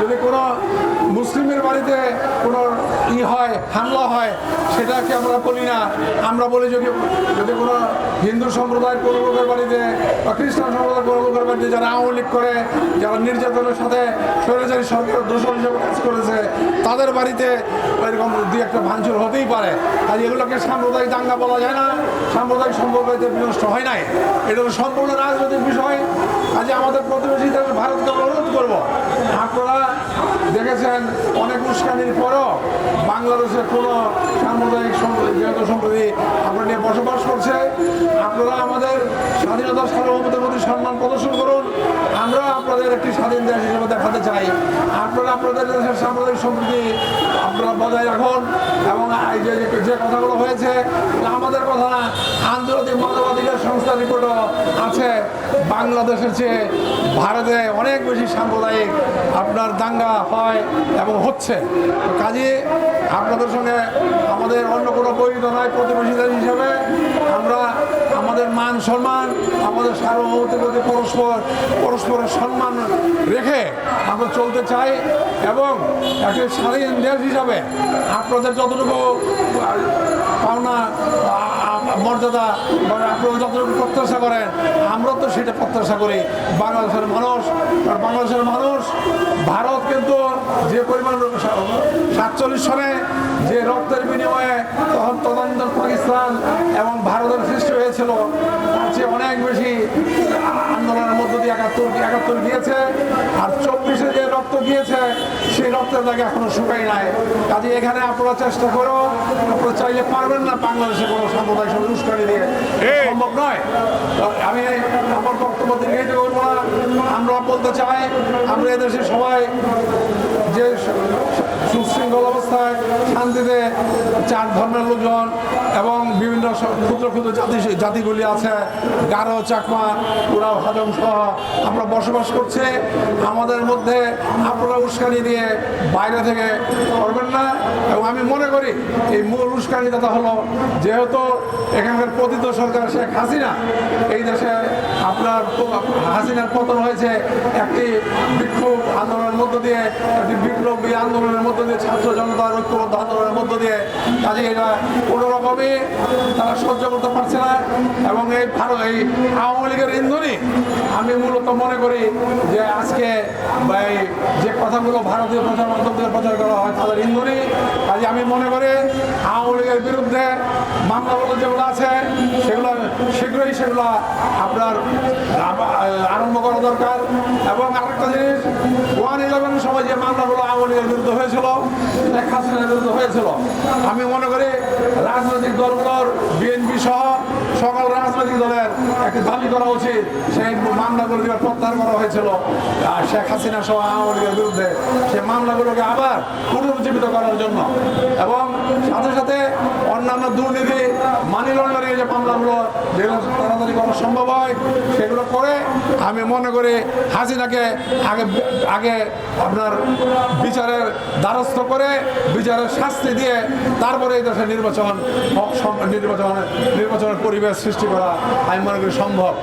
যদি কোনো মুসলিমের বাড়িতে কোনো ই হয়, হামলা হয়, সেটাকে আমরা বলি না। আমরা বলি যদি যদি কোনো হিন্দু সম্প্রদায়ের কোনো লোকের বাড়িতে বা খ্রিস্টান সম্প্রদায়ের কোনো লোকের বাড়িতে যারা আওয়ামী লীগ করে, যারা নির্যাতনের সাথে স্বৈরাচারী সরকার দোষর হিসেবে কাজ করেছে, তাদের বাড়িতে এরকম দুই একটা ভাঙচুর হতেই পারে। আর এগুলোকে সাম্প্রদায়িক দাঙ্গা বলা যায় না। সাম্প্রদায়িক সম্পর্ক এতে বিনষ্ট হয় নাই। এটা সম্পূর্ণ রাজনৈতিক বিষয়। আজ আমাদের প্রতিবেশী দেশ ভারতকে আমরা অনুরোধ করব আপনারা দেখেছেন অনেক উস্কানির পরও বাংলাদেশের কোনো সাম্প্রদায়িক সম্প্রদায় যেহেতু সম্প্রতি আমরা নিয়ে বসবাস করছে আপনারা আমাদের স্বাধীনতা সার্বভৌমতার প্রতি সম্মান প্রদর্শন করুন আমরা আপনাদের একটি স্বাধীন দেশ হিসেবে দেখাতে চাই আপনারা আপনাদের দেশের সাম্প্রদায়িক সম্প্রীতি। আপনারা বজায় রাখুন এবং যে- যে কথাগুলো হয়েছে আমাদের কথা না, আন্তর্জাতিক মানবাধিকার সংস্থার রিপোর্টও আছে। বাংলাদেশের চেয়ে ভারতে অনেক বেশি সাম্প্রদায়িক আপনার দাঙ্গা হয় এবং হচ্ছে। তো কাজে, আপনাদের সঙ্গে আমাদের অন্য কোনো বৈধ নয়, প্রতিবেশীদের হিসাবে আমরা আমাদের মান সম্মান, আমাদের সার্বভৌমত্বের প্রতি পরস্পর পরস্পরের সম্মান রেখে আমরা চলতে চাই এবং একটি স্বাধীন দেশ হিসাবে আপনাদের যতটুকু পাওনা মর্যাদা আপনারা যতটুকু প্রত্যাশা করেন, আমরা তো সেটা প্রত্যাশা করি। বাংলাদেশের মানুষ, আর বাংলাদেশের মানুষ, ভারত কিন্তু যে পরিমাণ সাতচল্লিশ সনে যে রক্তের বিনিময়ে তখন তদন্ত পাকিস্তান এবং সৃষ্টি তার চেয়ে অনেক বেশি আন্দোলনের মধ্য দিয়ে একাত্তর একাত্তর গিয়েছে। আর চব্বিশে যে রক্ত গিয়েছে সেই রক্তের দাগে এখনও শুকাই নাই। কাজে এখানে আপনারা চেষ্টা করো আপনারা চাইলে পারবেন না বাংলাদেশে কোনো সাম্প্রদায়িক উস্কানি দিয়ে সম্ভব নয়। আমি আমার বক্তব্য দীর্ঘায়িত করব না আমরা বলতে চাই আমরা এদেশে সবাই যে সুশৃঙ্খল অবস্থায় শান্তিতে চার ধর্মের লোকজন এবং বিভিন্ন ক্ষুদ্র ক্ষুদ্র জাতি জাতিগুলি আছে। গারো, চাকমা উড়াও হাজং সহ আমরা বসবাস করছি। আমাদের মধ্যে আপনারা উস্কানি দিয়ে বাইরে থেকে করবেন না। এবং আমি মনে করি এই মূল উস্কানিদাতা হলো যেহেতু এখানকার পতিত সরকার শেখ হাসিনা, এই দেশে আপনার হাসিনার পতন হয়েছে একটি বিক্ষোভ আন্দোলনের মধ্য দিয়ে বিপ্লবী আন্দোলনের মধ্য দিয়ে ছাত্র জনতার ঐক্যবদ্ধ আন্দোলনের মধ্য দিয়ে কাজে এটা কোনো রকমই তারা সহ্য করতে পারছে না এবং এই ভারত, এই আওয়ামী লীগের ইন্ধনই আমি মূলত মনে করি যে আজকে এই যে কথাগুলো ভারতীয় প্রচার মাধ্যম থেকে প্রচার করা হয় তাদের ইন্ধনই। কাজে আমি মনে করি আওয়ামী লীগের বিরুদ্ধে মামলাগুলো যেগুলো আছে, সেগুলো সেগুলো আপনার আরম্ভ করা দরকার। এবং আরেকটা জিনিস, ওয়ান ইলেভেনের সময় যে মামলাগুলো আওয়ামী লীগের বিরুদ্ধে হয়েছিল, শেখ হাসিনার বিরুদ্ধে হয়েছিল, আমি মনে করি রাজনৈতিক দলগুলোর বিএনপি সহ সকল রাজনৈতিক দলের একটি দাবি করা উচিত, সেই মামলাগুলো যে প্রত্যাহার করা হয়েছিল শেখ হাসিনা সহ আওয়ামী লীগের বিরুদ্ধে, সেই মামলাগুলোকে আবার পুনরুজ্জীবিত করার জন্য। এবং সাথে সাথে অন্যান্য দুর্নীতি যে মামলাগুলো যেগুলো তাড়াতাড়ি করা সম্ভব হয়, সেগুলো করে আমি মনে করি হাসিনাকে আগে আগে আপনার বিচারের দ্বারস্থ করে, বিচারের শাস্তি দিয়ে তারপরে এই দেশে নির্বাচন নির্বাচন নির্বাচনের পরিবেশ সৃষ্টি করা আমি মনে করি সম্ভব।